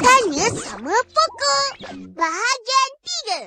Tanya sama pokok. Bahagian tiga.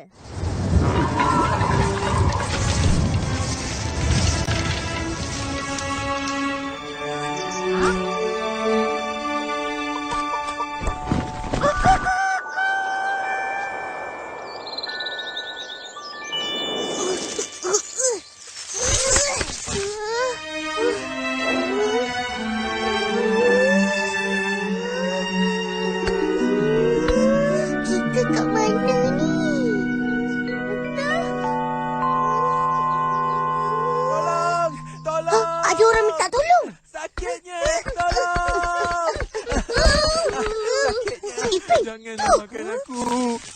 Tolong! Tolong! Ha, ada orang minta tolong. Sakitnya! Tolong! Sakitnya! Ipin, Jangan tu. makan aku!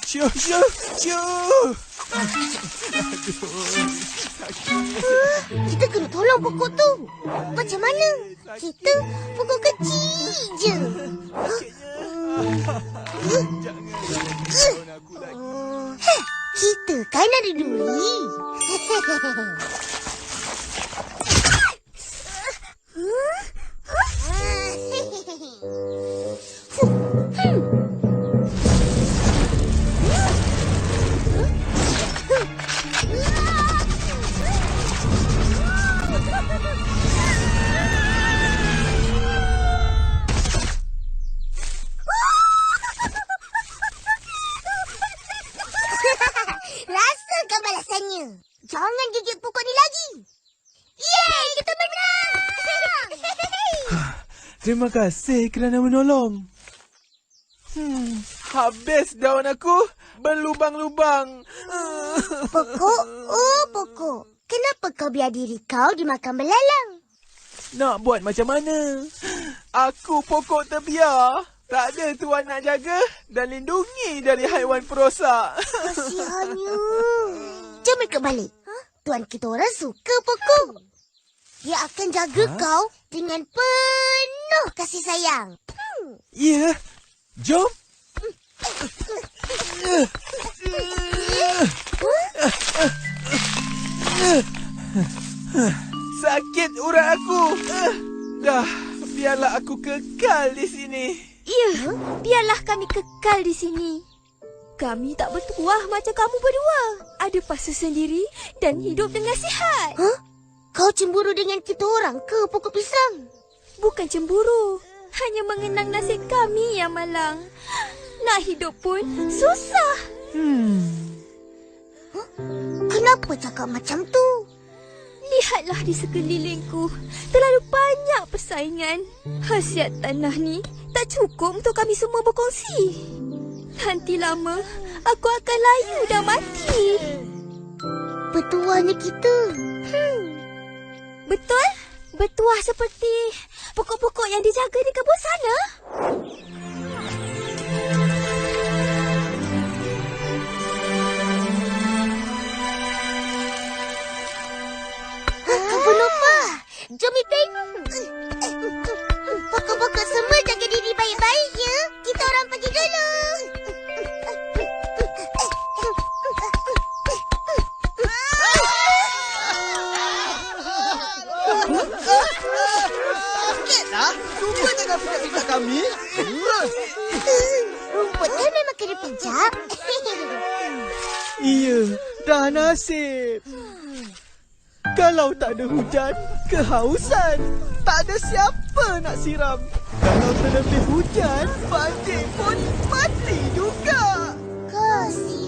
Syu, syu, syu! Kita kena tolong pokok tu. Macam mana? Kita pokok kecil je. Jangan gigit pokok ni lagi. Yeay, kita menang! Terima kasih kerana menolong. Hmm, habis daun aku berlubang-lubang. Pokok, oh pokok. Kenapa kau biar diri kau dimakan belalang? Nak buat macam mana? Aku pokok terbiar. Tak ada tuan nak jaga dan lindungi dari haiwan perosak. Kasihannya. Jom ikut balik. Tuan kita orang suka pokok. Dia akan jaga kau dengan penuh kasih sayang. Ya, jom. Sakit urat aku. Dah, biarlah aku kekal di sini. Ya, biarlah kami kekal di sini. Kami tak bertuah macam kamu berdua. Ada fasa sendiri dan hidup dengan sihat. Huh? Kau cemburu dengan kita orang ke pokok pisang? Bukan cemburu. Hanya mengenang nasib kami yang malang. Nak hidup pun susah. Hmm. Kenapa cakap macam tu? Lihatlah di sekelilingku. Terlalu banyak persaingan. Hasiat tanah ni tak cukup untuk kami semua berkongsi. Nanti lama, aku akan layu dan mati. Petuahnya kita. Betul? Bertuah seperti pokok-pokok yang dijaga di kebun sana? Cuba jangan pijak-pijak kami. Rumput kan memang kena pijak. Iya, dah nasib. Kalau tak ada hujan, kehausan. Tak ada siapa nak siram. Kalau terlebih hujan, banjir pun mati juga. Kasihan.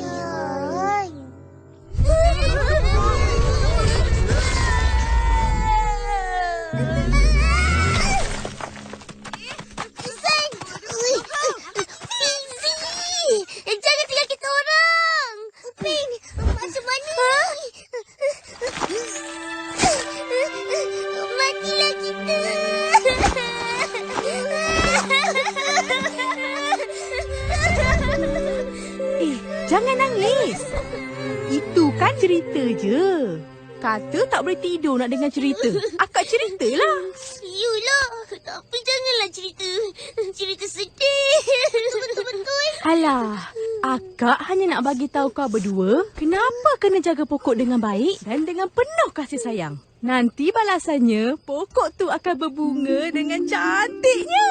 Jangan nangis. Itu kan cerita je. Kata tak boleh tidur nak dengar cerita. Akak ceritalah. Yulah, tapi janganlah cerita. Cerita sedih. Betul-betul. Alah, akak hanya nak bagi tahu kau berdua kenapa kena jaga pokok dengan baik dan dengan penuh kasih sayang. Nanti balasannya, pokok tu akan berbunga dengan cantiknya.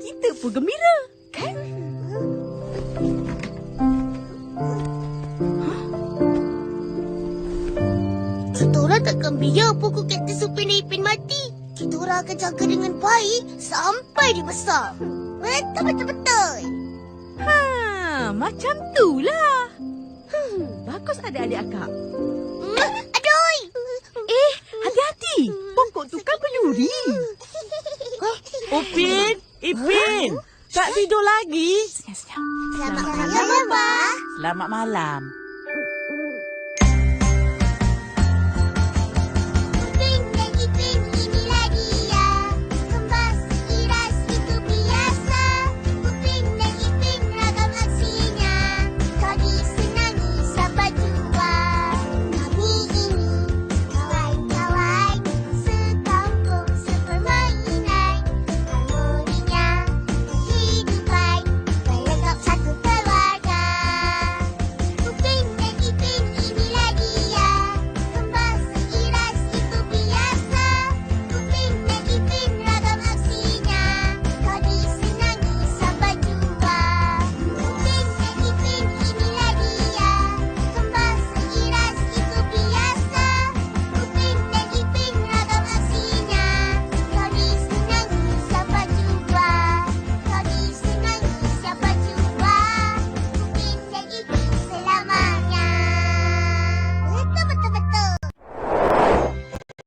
Kita pun gembira, takkan biar pokok kaktus Upin Ipin mati. Kita orang akan jaga dengan baik sampai dia besar. Betul, betul, betul. Ha, macam tu lah. Hmm, bagus adik-adik akak. Hmm, Aduh! Eh, hati-hati. Pokok tu kan berduri. Upin, Ipin, tak tidur lagi? Senyap-senyap. Selamat malam, Abah. Selamat malam.